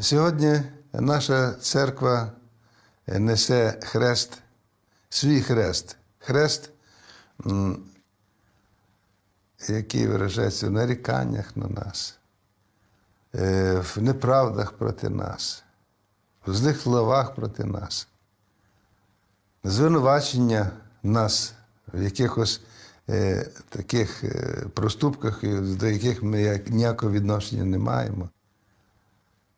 Сьогодні наша церква несе хрест, свій хрест. Хрест, який виражається в наріканнях на нас, е, в неправдах проти нас, в злих словах проти нас, звинувачення нас в якихось е, таких е, проступках, до яких ми ніякого відношення не маємо.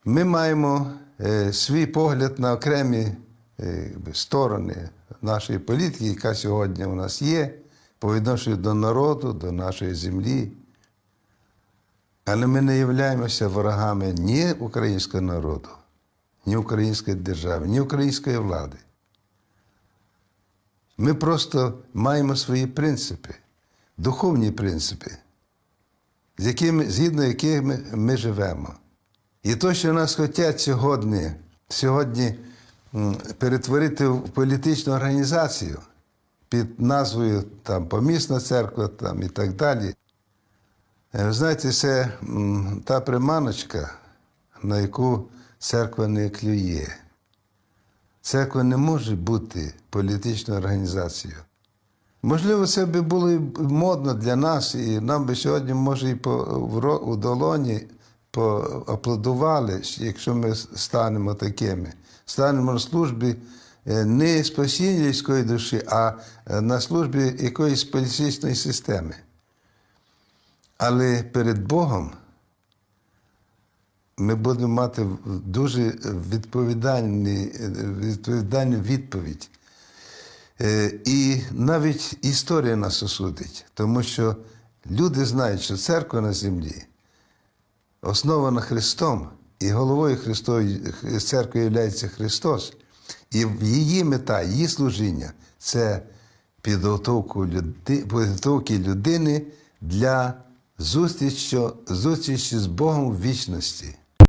Ми маємо е, свій погляд на окремі е, сторони нашої політики, яка сьогодні у нас є, по відношенню до народу, до нашої землі. Але ми не являємося ворогами ні українського народу, ні української держави, ні української влади. Ми просто маємо свої принципи, духовні принципи, з якими, згідно яких ми, ми живемо. І то, що нас хочуть сьогодні, сьогодні перетворити в політичну організацію під назвою там, Помісна церква там, і так далі. Е, Ви знаєте, це та приманочка, на яку церква не клює. Церква не може бути політичною організацією. Можливо, це би було і модно для нас, і нам би сьогодні, може, і по, в долоні поаплодували, якщо ми станемо такими. Станемо на службі е, не спасіння людської душі, а е, на службі якоїсь політичної системи. Але перед Богом ми будемо мати дуже відповідальні, відповідальну відповідь. Е, І навіть історія нас осудить, тому що люди знають, що церква на землі основана Христом, і головою Христової церкви є Христос. І її мета, її служіння це підготовки людини для зустрічі з Богом в вічності.